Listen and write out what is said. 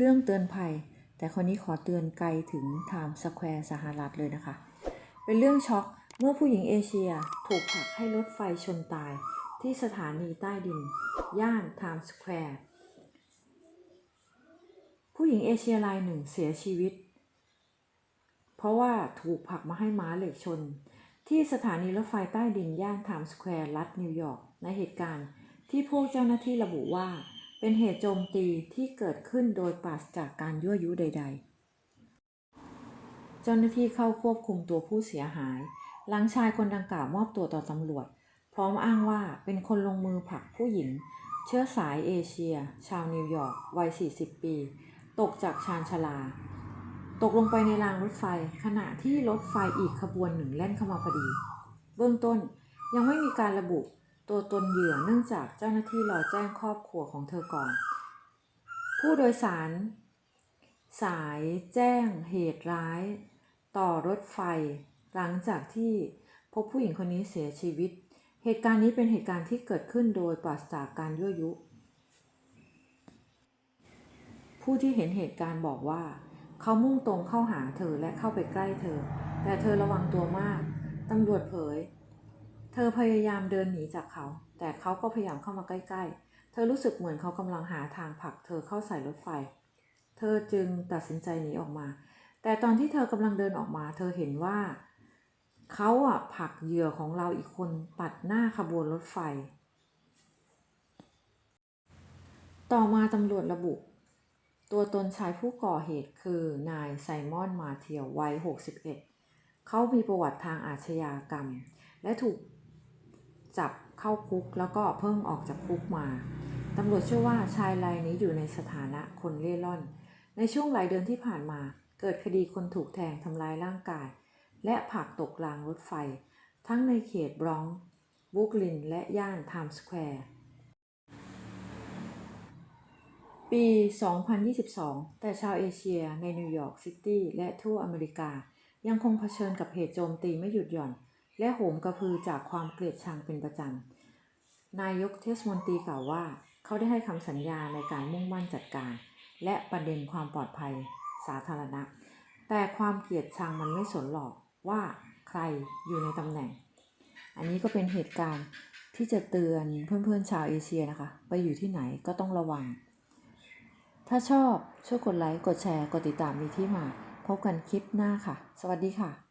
เรื่องเตือนภัย แต่คนนี้ขอเตือนไกลถึงไทม์สแควร์สหรัฐเลยนะคะ เป็นเรื่องช็อกเมื่อผู้หญิงเอเชียถูกผลักให้รถไฟชนตายที่สถานีใต้ดิน ย่านไทม์สแควร์ ผู้หญิงเอเชียรายหนึ่งเสียชีวิต เพราะว่าถูกผลักมาให้ม้าเหล็กชน ที่สถานีรถไฟใต้ดินย่านไทม์สแควร์รัฐนิวยอร์กในเหตุการณ์ที่พวกเจ้าหน้าที่ระบุว่า เป็นเหตุโจมตีที่เกิดขึ้นโดยปราศจากการยั่วยุใด ๆ เจ้าหน้าที่เข้าควบคุมตัวผู้เสียหาย หลังชายคนดังกล่าวมอบตัวต่อตำรวจ พร้อมอ้างว่าเป็นคนลงมือผลักผู้หญิง เชื้อสายเอเชีย ชาวนิวยอร์กวัย 40 ปี ตกจากชานชาลา ตกลงไปในรางรถไฟ ขณะที่รถไฟอีกขบวนหนึ่งแล่นเข้ามาพอดี เบื้องต้นยังไม่มีการระบุ ตัวตนเหยื่อเนื่องจากเจ้าหน้าที่รอแจ้งครอบครัวของเธอก่อน ผู้โดยสาร สายแจ้งเหตุร้าย ต่อรถไฟ หลังจากที่พบผู้หญิงคนนี้เสียชีวิต เหตุการณ์นี้เป็นเหตุการณ์ที่เกิดขึ้นโดยปราศจากการยั่วยุ ผู้ที่เห็นเหตุการณ์บอกว่า เขามุ่งตรงเข้าหาเธอและเข้าไปใกล้เธอ แต่เธอระวังตัวมากตำรวจเผย ธอพยายามเดินหนีจากเขา แต่เขาก็พยายามเข้ามาใกล้ ๆ เธอรู้สึกเหมือนเขากำลังหาทางผลักเธอเข้าใส่รถไฟ เธอจึงตัดสินใจหนีออกมา แต่ตอนที่เธอกำลังเดินออกมา เธอเห็นว่า เขาอะผลักเหยื่อของเราอีกคนตัดหน้าขบวนรถไฟ ต่อมาตำรวจระบุ ตัวตนชายผู้ก่อเหตุคือนายไซมอนมาเทียววัย 61 เขามีประวัติทางอาชญากรรม และถูก จับเข้าคุกแล้วก็เพิ่งออกจากคุกมาตำรวจเชื่อว่าชายรายนี้อยู่ในสถานะคนเล่ร่อน ในช่วงหลายเดือนที่ผ่านมา เกิดคดีคนถูกแทงทำร้ายร่างกาย และผักตกรางรถไฟ ทั้งในเขตบรอนซ์บรุกลิน และย่านไทม์สแควร์ ปี 2022 แต่ชาวเอเชียในนิวยอร์กซิตี้และทั่วอเมริกา ยังคงเผชิญกับเหตุโจมตีไม่หยุดหย่อน และโหมกระพือจากความเกลียดชังเป็นประจำ นายกเทศมนตรีกล่าวว่า เขาได้ให้คำสัญญาในการมุ่งมั่นจัดการ และประเด็นความปลอดภัยสาธารณะ แต่ความเกลียดชังมันไม่สนหรอกว่าใครอยู่ในตำแหน่ง อันนี้ก็เป็นเหตุการณ์ที่จะเตือนเพื่อนๆชาวเอเชียนะคะ ไปอยู่ที่ไหนก็ต้องระวัง ถ้าชอบช่วยกดไลค์ กดแชร์ กดติดตามมีที่มา พบกันคลิปหน้าค่ะ สวัสดีค่ะ